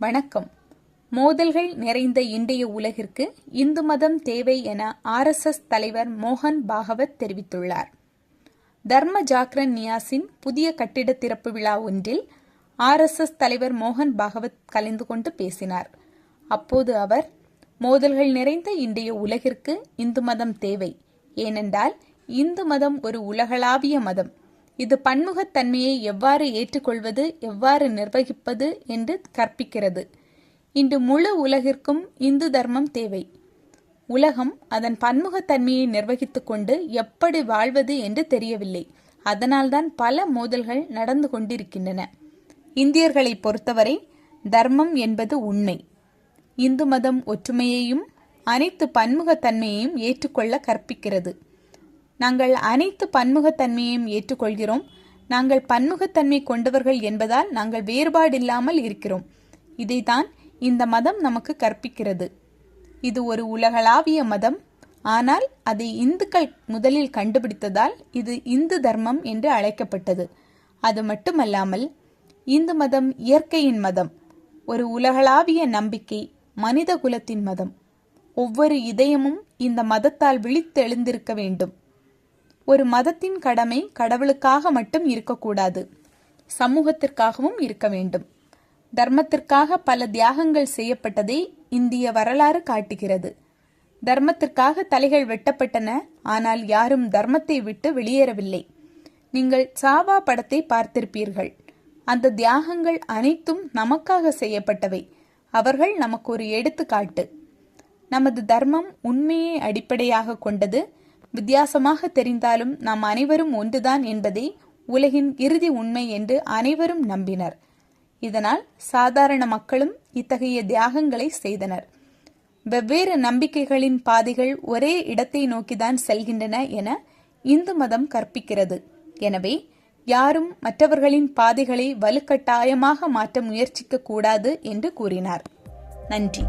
வணக்கம். மோதல்கள் நிறைந்த இன்றைய உலகிற்கு இந்து மதம் தேவை என ஆர்எஸ்எஸ் தலைவர் மோகன் பாகவத் தெரிவித்துள்ளார். தர்ம ஜாக்ரன் நியாஸின் புதிய கட்டிட திறப்பு விழா ஒன்றில் ஆர்எஸ்எஸ் தலைவர் மோகன் பாகவத் கலந்து கொண்டு பேசினார். அப்போது அவர் மோதல்கள் நிறைந்த இன்றைய உலகிற்கு இந்து மதம் தேவை. ஏனென்றால் இந்து மதம் ஒரு உலகளாவிய மதம். இது பன்முகத்தன்மையை எவ்வாறு ஏற்றுக்கொள்வது எவ்வாறு நிர்வகிப்பது என்று கற்பிக்கிறது. இன்று முழு உலகிற்கும் இந்து தர்மம் தேவை. உலகம் அதன் பன்முகத்தன்மையை நிர்வகித்துக் கொண்டு எப்படி வாழ்வது என்று தெரியவில்லை. அதனால்தான் பல மோதல்கள் நடந்து கொண்டிருக்கின்றன. இந்தியர்களை பொறுத்தவரை தர்மம் என்பது உண்மை. இந்து மதம் ஒற்றுமையையும் அனைத்து பன்முகத்தன்மையையும் ஏற்றுக்கொள்ள கற்பிக்கிறது. நாங்கள் அனைத்து பன்முகத்தன்மையையும் ஏற்றுக்கொள்கிறோம். நாங்கள் பன்முகத்தன்மை கொண்டவர்கள் என்பதால் நாங்கள் வேறுபாடில்லாமல் இருக்கிறோம். இதைதான் இந்த மதம் நமக்கு கற்பிக்கிறது. இது ஒரு உலகளாவிய மதம். ஆனால் அதை இந்துக்கள் முதலில் கண்டுபிடித்ததால் இது இந்து தர்மம் என்று அழைக்கப்பட்டது. அது மட்டுமல்லாமல் இந்து மதம் இயற்கையின் மதம். ஒரு உலகளாவிய நம்பிக்கை மனித குலத்தின் மதம். ஒவ்வொரு இதயமும் இந்த மதத்தால் விழித்தெழுந்திருக்க வேண்டும். ஒரு மதத்தின் கடமை கடவுளுக்காக மட்டும் இருக்கக்கூடாது. சமூகத்திற்காகவும் இருக்க வேண்டும். தர்மத்திற்காக பல தியாகங்கள் செய்யப்பட்டதை இந்திய வரலாறு காட்டுகிறது. தர்மத்திற்காக தலைகள் வெட்டப்பட்டன ஆனால் யாரும் தர்மத்தை விட்டு வெளியேறவில்லை. நீங்கள் சாவா படத்தை பார்த்திருப்பீர்கள். அந்த தியாகங்கள் அனைத்தும் நமக்காக செய்யப்பட்டவை. அவர்கள் நமக்கு ஒரு எடுத்துக்காட்டு. நமது தர்மம் உண்மையை அடிப்படையாக கொண்டது வித்தியாசமாக தெரிந்தாலும் நாம் அனைவரும் ஒன்றுதான் என்பதை உலகின் இறுதி உண்மை என்று அனைவரும் நம்பினர். இதனால் சாதாரண மக்களும் இத்தகைய தியாகங்களை செய்தனர். வெவ்வேறு நம்பிக்கைகளின் பாதைகள் ஒரே இடத்தை நோக்கிதான் செல்கின்றன என இந்து மதம் கற்பிக்கிறது. எனவே யாரும் மற்றவர்களின் பாதைகளை வலுக்கட்டாயமாக மாற்ற முயற்சிக்க கூடாது என்று கூறினார். நன்றி.